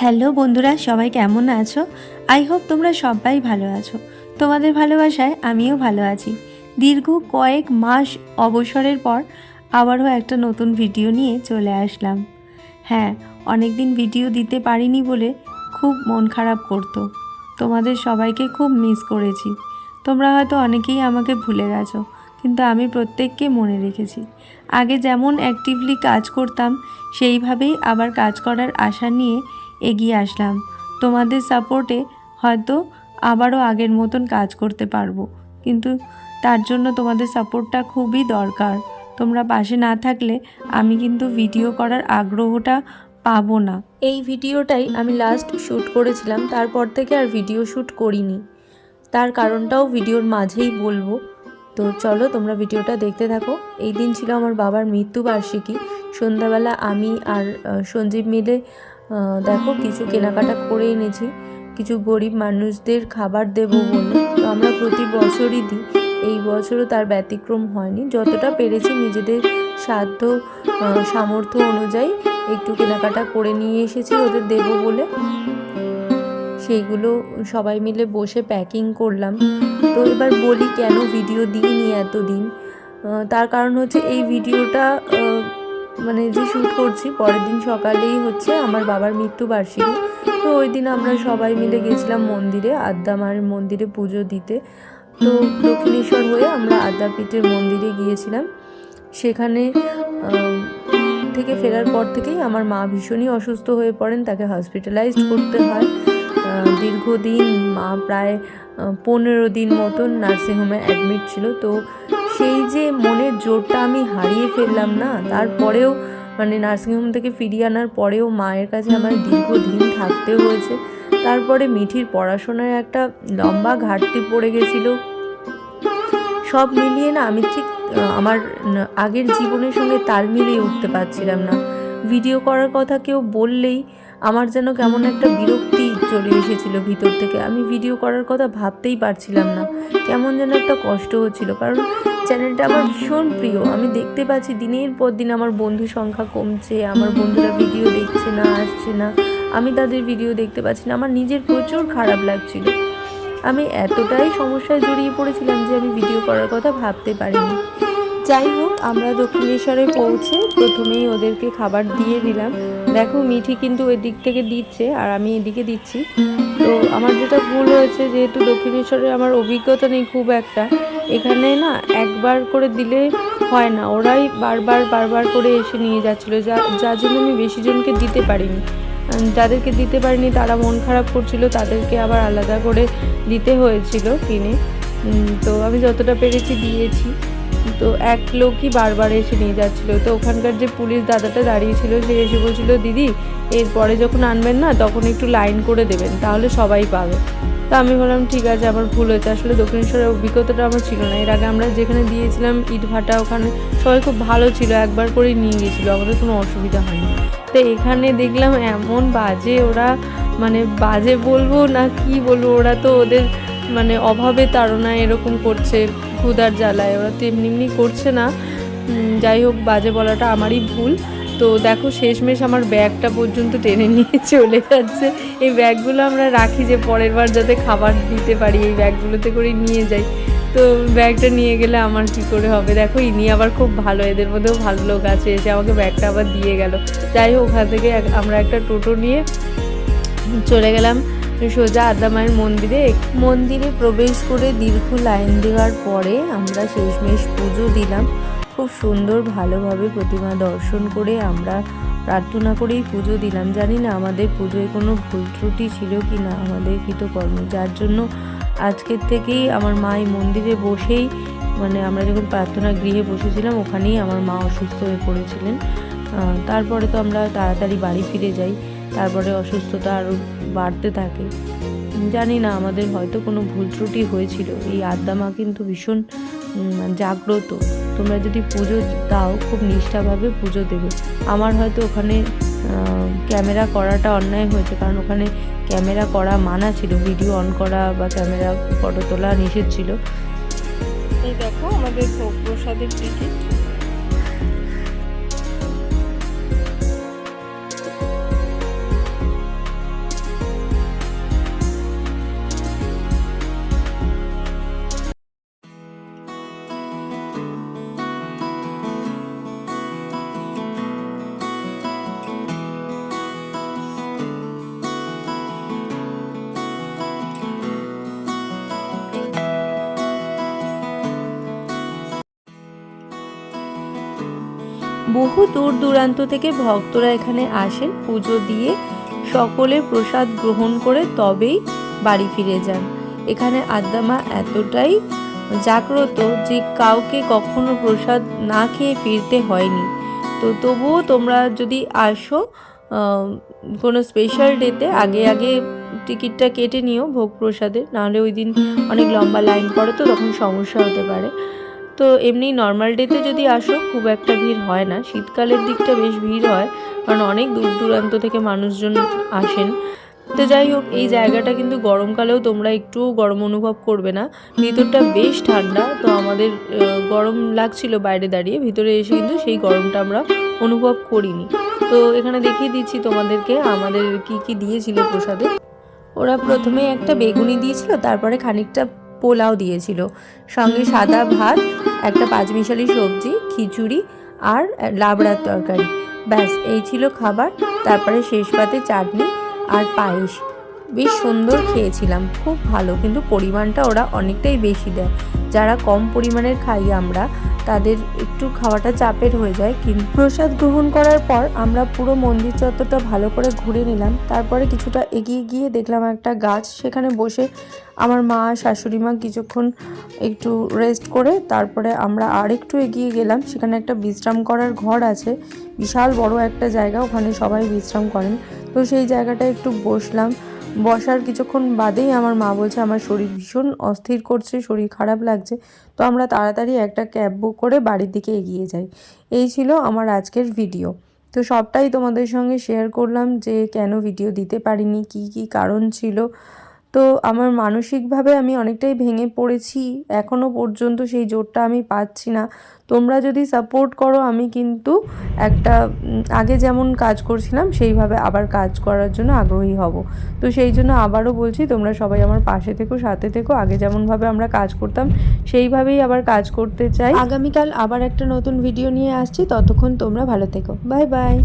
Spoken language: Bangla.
হ্যালো বন্ধুরা, সবাই কেমন আছো? আই হোপ তোমরা সবাই ভালো আছো। তোমাদের ভালোবাসায় আমিও ভালো আছি। দীর্ঘ কয়েক মাস অবসরের পর আবারও একটা নতুন ভিডিও নিয়ে চলে আসলাম। হ্যাঁ অনেক দিন ভিডিও দিতে পারিনি বলে খুব মন খারাপ করতো। তোমাদের সবাইকে খুব মিস করেছি। তোমরা হয়তো অনেকেই আমাকে ভুলে গেছো, কিন্তু আমি প্রত্যেককে মনে রেখেছি। আগে যেমন অ্যাক্টিভলি কাজ করতাম, সেইভাবেই আবার কাজ করার আশা নিয়ে এগিয়ে আসলাম। তোমাদের সাপোর্টে হয়তো আবারও আগের মতন কাজ করতে পারব। কিন্তু তার জন্য তোমাদের সাপোর্টটা খুবই দরকার। তোমরা পাশে না থাকলে আমি কিন্তু ভিডিও করার আগ্রহটা পাবো না। এই ভিডিওটাই আমি লাস্ট শ্যুট করেছিলাম, তারপর থেকে আর ভিডিও শ্যুট করিনি। তার কারণটাও ভিডিওর মাঝেই বলব। তো চলো তোমরা ভিডিওটা দেখতে থাকো। এই দিন ছিল আমার বাবার মৃত্যুবার্ষিকী। সন্ধ্যাবেলা আমি আর সঞ্জীব মিলে দেখো, কিছু কেনাকাটা করে এনেছি। কিছু গরিব মানুষদের খাবার দেব বলে। তো আমরা প্রতি বছরই দিই। এই বছরও তার ব্যতিক্রম হয়নি। যতটা পেরেছি নিজেদের সাধ্য সামর্থ্য অনুযায়ী একটু কেনাকাটা করে নিয়ে এসেছি ওদের দেবো বলে। সেইগুলো সবাই মিলে বসে প্যাকিং করলাম। তো এবার বলি কেন ভিডিও দিইনি এতদিন? তার কারণ হচ্ছে এই ভিডিওটা মানে যে শ্যুট করছি, পরের দিন সকালেই হচ্ছে আমার বাবার মৃত্যুবার্ষিকী। তো ওই দিন আমরা সবাই মিলে গেছিলাম মন্দিরে আদ্যামার মন্দিরে পুজো দিতে। তো দক্ষিণেশ্বর হয়ে আমরা আদ্যাপীঠের মন্দিরে গিয়েছিলাম। সেখানে থেকে ফেরার পর থেকেই আমার মা ভীষণই অসুস্থ হয়ে পড়েন, তাকে হসপিটালাইজড করতে হয়। দীর্ঘদিন মা প্রায় পনেরো দিন মতন নার্সিংহোমে অ্যাডমিট ছিল। তো সেই যে মনের জোরটা আমি হারিয়ে ফেললাম না, তারপরেও মানে নার্সিংহোম থেকে ফিরিয়ে আনার পরেও মায়ের কাছে আমার দীর্ঘদিন থাকতে হয়েছে। তারপরে মিঠির পড়াশোনার একটা লম্বা ঘাটতি পড়ে গেছিল। সব মিলিয়ে না আমি ঠিক আমার আগের জীবনের সঙ্গে তাল মিলিয়ে উঠতে পারছিলাম না। ভিডিও করার কথা কেউ বললেই আমার যেন কেমন একটা বিরক্তি চলে এসেছিল ভিতর থেকে। আমি ভিডিও করার কথা ভাবতেই পারছিলাম না, কেমন যেন একটা কষ্ট হচ্ছিল। কারণ চ্যানেলটা আমার ভীষণ প্রিয়। আমি দেখতে পাচ্ছি দিনের পর দিন আমার বন্ধু সংখ্যা কমছে, আমার বন্ধুরা ভিডিও দেখছে না, আসছে না। আমি তাদের ভিডিও দেখতে পাচ্ছি না, আমার নিজের প্রচুর খারাপ লাগছিল। আমি এতটাই সমস্যায় জড়িয়ে পড়েছিলাম যে আমি ভিডিও করার কথা ভাবতে পারিনি। যাই হোক, আমরা দক্ষিণেশ্বরে পৌঁছে প্রথমেই ওদেরকে খাবার দিয়ে দিলাম। দেখো, মিঠি কিন্তু ওই দিক থেকে দিচ্ছে আর আমি এদিকে দিচ্ছি। তো আমার যেটা ভুল হয়েছে, যেহেতু দক্ষিণেশ্বরে আমার অভিজ্ঞতা নেই খুব একটা, এখানে না একবার করে দিলে হয় না। ওরাই বারবার বারবার করে এসে নিয়ে যাচ্ছিল। যা, যার জন্য আমি বেশি জনকে দিতে পারিনি। যাদেরকে দিতে পারিনি, তারা মন খারাপ করছিল, তাদেরকে আবার আলাদা করে দিতে হয়েছিল কিনে। তো আমি যতটা পেরেছি দিয়েছি। তো এক লোকই বারবার এসে নিয়ে যাচ্ছিল। তো ওখানকার যে পুলিশ দাদাটা দাঁড়িয়েছিল, সে এসে বলছিল, দিদি, এরপরে যখন আনবেন না, তখন একটু লাইন করে দেবেন, তাহলে সবাই পাবে। তা আমি বললাম, ঠিক আছে আমার ভুল হয়েছে। আসলে দক্ষিণেশ্বরের অভিজ্ঞতাটা আমার ছিল না। এর আগে আমরা যেখানে দিয়েছিলাম ইট ভাটা ওখানে সবাই খুব ভালো ছিল, একবার করে নিয়ে গেছিল আমাদের কোনো অসুবিধা হয়নি। তো এখানে দেখলাম এমন বাজে ওরা মানে বাজে বলব না কি বলব, ওরা তো ওদের মানে অভাবে তাড়না এরকম করছে ক্ষুদার জ্বালায়। ওরা তো এমনি এমনি করছে না। যাই হোক, বাজে বলাটা আমারই ভুল। তো দেখো, শেষমেশ আমার ব্যাগটা পর্যন্ত টেনে নিয়ে চলে যাচ্ছে। এই ব্যাগগুলো আমরা রাখি যে পরের বার যাতে খাবার দিতে পারি, এই ব্যাগগুলোতে করে নিয়ে যাই। তো ব্যাগটা নিয়ে গেলে আমার কি করে হবে? দেখো, ইনি আবার খুব ভালো, এদের মধ্যেও ভালো লোক আছে, এসে আমাকে ব্যাগটা আবার দিয়ে গেল। যাই হোক, ওখান থেকে আমরা একটা টোটো নিয়ে চলে গেলাম। সোজা আদ্যামায়ের মন্দিরে মন্দিরে প্রবেশ করে দীর্ঘ লাইন দেওয়ার পরে আমরা শেষমেশ পুজো দিলাম। খুব সুন্দর ভালোভাবে প্রতিমা দর্শন করে আমরা প্রার্থনা করেই পুজো দিলাম। জানি না আমাদের পুজোয় কোনো ভুল ত্রুটি ছিল কি না আমাদের কৃতকর্ম। যার জন্য আজকের থেকেই আমার মা এই মন্দিরে বসেই মানে আমরা যখন প্রার্থনা গৃহে বসেছিলাম, ওখানেই আমার মা অসুস্থ হয়ে পড়েছিলেন। তারপরে তো আমরা তাড়াতাড়ি বাড়ি ফিরে যাই। তারপরে অসুস্থতা আরও বাড়তে থাকে। জানি না, আমাদের হয়তো কোনো ভুল ত্রুটি হয়েছিল। এই আদ্যা মা কিন্তু ভীষণ জাগ্রত। তোমরা যদি পুজো দাও, খুব নিষ্ঠাভাবে পুজো দেবে। আমার হয়তো ওখানে ক্যামেরা করাটা অন্যায় হয়েছে, কারণ ওখানে ক্যামেরা করা মানা ছিল। ভিডিও অন করা বা ক্যামেরা ফটো তোলা নিষেধ ছিল। এই দেখো, আমাদের প্রসাদের টিকিট বহু দূর দূরান্ত থেকে ভক্তরা এখানে আসেন পুজো দিয়ে সকলে প্রসাদ গ্রহণ করে তবেই বাড়ি ফিরে যান। এখানে আদ্দামা এতটাই জাগ্রত যে কাউকে কখনো প্রসাদ না খেয়ে ফিরতে হয়নি। তো তবুও তোমরা যদি আসো কোনো স্পেশাল ডেতে আগে আগে টিকিটটা কেটে নিও ভোগ প্রসাদের, নাহলে ওই দিন অনেক লম্বা লাইন পড়ে তো তখন সমস্যা হতে পারে। তো এমনি নর্মাল ডেতে যদি আসো, খুব একটা ভিড় হয় না। শীতকালের দিকটা বেশ ভিড় হয়, কারণ অনেক দূর দূরান্ত থেকে মানুষজন আসেন। তো যাই হোক, এই জায়গাটা কিন্তু গরমকালেও তোমরা একটুও গরম অনুভব করবে না। ভিতরটা বেশ ঠান্ডা, তো আমাদের গরম লাগছিল বাইরে দাঁড়িয়ে। ভিতরে এসে কিন্তু সেই গরমটা আমরা অনুভব করিনি। তো এখানে দেখিয়ে দিচ্ছি তোমাদেরকে আমাদের কি কি দিয়েছিল প্রসাদে। ওরা প্রথমে একটা বেগুনি দিয়েছিল, তারপরে খানিকটা পোলাও দিয়েছিল। সঙ্গে সাদা ভাত, একটা পাঁচমিশালি সবজি, খিচুড়ি আর লাবড়ার তরকারি। ব্যাস, এই ছিল খাবার। তারপরে শেষ পাতে চাটনি আর পায়েস। বেশ সুন্দর খেয়েছিলাম, খুব ভালো। কিন্তু পরিমাণটা ওরা অনেকটাই বেশি দেয়। যারা কম পরিমাণের খাই আমরা, তাদের একটু খাওয়াটা চাপের হয়ে যায়। কিন্তু প্রসাদ গ্রহণ করার পর আমরা পুরো মন্দির চত্বরটা ভালো করে ঘুরে নিলাম। তারপরে কিছুটা এগিয়ে গিয়ে দেখলাম একটা গাছ। সেখানে বসে আমার মা, শাশুড়ি মা কিছুক্ষণ একটু রেস্ট করে, তারপরে আমরা আর একটু এগিয়ে গেলাম। সেখানে একটা বিশ্রাম করার ঘর আছে। বিশাল বড় একটা জায়গা, ওখানে সবাই বিশ্রাম করেন। তো সেই জায়গাটায় একটু বসলাম। বসার কিছুক্ষণ বাদেই আমার মা বলছে, আমার শরীর ভীষণ অস্থির করছে, শরীর খারাপ লাগছে। তো আমরা তাড়াতাড়ি একটা ক্যাব বুক করে বাড়ির দিকে এগিয়ে যাই। এই ছিল আমার আজকের ভিডিও। তো সবটাই তোমাদের সঙ্গে শেয়ার করলাম যে কেন ভিডিও দিতে পারিনি, কি কি কারণ ছিল তো আমার মানসিকভাবে আমি অনেকটাই ভেঙে পড়েছি। এখনও পর্যন্ত সেই জোরটা আমি পাচ্ছি না। তোমরা যদি সাপোর্ট করো, আমি কিন্তু একটা আগে যেমন কাজ করছিলাম, সেইভাবে আবার কাজ করার জন্য আগ্রহী হব। তো সেই জন্য আবারও বলছি, তোমরা সবাই আমার পাশে থেকো, সাথে থেকো। আগে যেমনভাবে আমরা কাজ করতাম, সেইভাবেই আবার কাজ করতে চাই। আগামীকাল আবার একটা নতুন ভিডিও নিয়ে আসছি। ততক্ষণ তোমরা ভালো থেকো। Bye bye